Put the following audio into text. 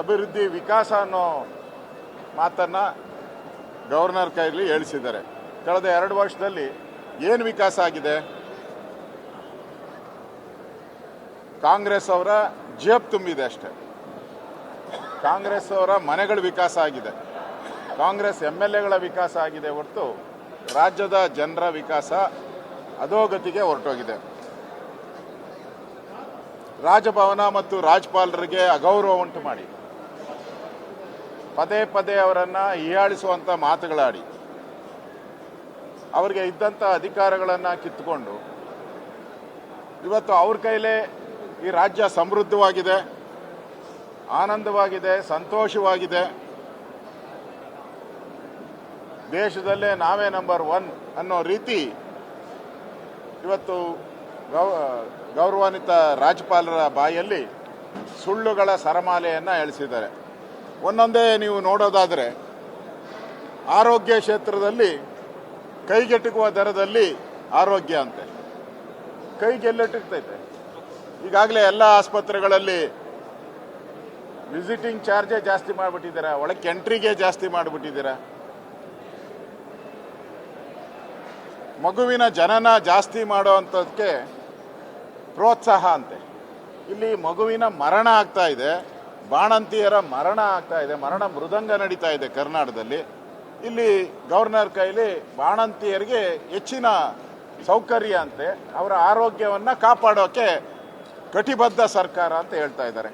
ಅಭಿವೃದ್ಧಿ, ವಿಕಾಸ ಅನ್ನೋ ಮಾತನ್ನು ಗವರ್ನರ್ ಕೈಯಲ್ಲಿ ಹೇಳಿಸಿದ್ದಾರೆ. ಕಳೆದ ಎರಡು ವರ್ಷದಲ್ಲಿ ಏನು ವಿಕಾಸ ಆಗಿದೆ? ಕಾಂಗ್ರೆಸ್ ಅವರ ಜೇಬ್ ತುಂಬಿದೆ ಅಷ್ಟೇ. ಕಾಂಗ್ರೆಸ್ ಅವರ ಮನೆಗಳ ವಿಕಾಸ ಆಗಿದೆ. ಕಾಂಗ್ರೆಸ್ ಎಂ ಎಲ್ ಎಗಳ ವಿಕಾಸ ಆಗಿದೆ ಹೊರತು ರಾಜ್ಯದ ಜನರ ವಿಕಾಸ ಅಧೋಗತಿಗೆ ಹೊರಟೋಗಿದೆ. ರಾಜಭವನ ಮತ್ತು ರಾಜ್ಯಪಾಲರಿಗೆ ಅಗೌರವ ಉಂಟು ಮಾಡಿ. ಪದೇ ಪದೇ ಅವರನ್ನು ಹೀಯಾಳಿಸುವಂಥ ಮಾತುಗಳಾಡಿ, ಅವರಿಗೆ ಇದ್ದಂಥ ಅಧಿಕಾರಗಳನ್ನು ಕಿತ್ತುಕೊಂಡು, ಇವತ್ತು ಅವ್ರ ಕೈಲೇ ಈ ರಾಜ್ಯ ಸಮೃದ್ಧವಾಗಿದೆ, ಆನಂದವಾಗಿದೆ, ಸಂತೋಷವಾಗಿದೆ. ದೇಶದಲ್ಲೇ ನಾವೇ ನಂಬರ್ ಒನ್ ಅನ್ನೋ ರೀತಿ ಇವತ್ತು ಗೌರವಾನ್ವಿತ ರಾಜ್ಯಪಾಲರ ಬಾಯಲ್ಲಿ ಸುಳ್ಳುಗಳ ಸರಮಾಲೆಯನ್ನು ಎಳಿಸಿದ್ದಾರೆ. ಒಂದೊಂದೇ ನೀವು ನೋಡೋದಾದರೆ, ಆರೋಗ್ಯ ಕ್ಷೇತ್ರದಲ್ಲಿ ಕೈಗೆಟುಕುವ ದರದಲ್ಲಿ ಆರೋಗ್ಯ ಅಂತೆ. ಕೈಗೆಲ್ಲೆಟುಕ್ತೈತೆ ಈಗಾಗಲೇ ಎಲ್ಲ ಆಸ್ಪತ್ರೆಗಳಲ್ಲಿ ವಿಸಿಟಿಂಗ್ ಚಾರ್ಜೇ ಜಾಸ್ತಿ ಮಾಡಿಬಿಟ್ಟಿದ್ದೀರಾ? ಒಳಕ್ಕೆ ಎಂಟ್ರಿಗೆ ಜಾಸ್ತಿ ಮಾಡಿಬಿಟ್ಟಿದ್ದೀರಾ? ಮಗುವಿನ ಜನನ ಜಾಸ್ತಿ ಮಾಡೋವಂಥದ್ದಕ್ಕೆ ಪ್ರೋತ್ಸಾಹ ಅಂತೆ. ಇಲ್ಲಿ ಮಗುವಿನ ಮರಣ ಆಗ್ತಾ ಇದೆ. ಬಾಣಂತಿಯರ ಮರಣ ಆಗ್ತಾ ಇದೆ, ಮರಣ ಮೃದಂಗ ನಡೀತಾ ಇದೆ ಕರ್ನಾಟಕದಲ್ಲಿ. ಇಲ್ಲಿ ಗವರ್ನರ್ ಕೈಲಿ ಬಾಣಂತಿಯರಿಗೆ ಹೆಚ್ಚಿನ ಸೌಕರ್ಯ ಅಂತೆ, ಅವರ ಆರೋಗ್ಯವನ್ನು ಕಾಪಾಡೋಕೆ ಕಟಿಬದ್ಧ ಸರ್ಕಾರ ಅಂತ ಹೇಳ್ತಾ ಇದ್ದಾರೆ.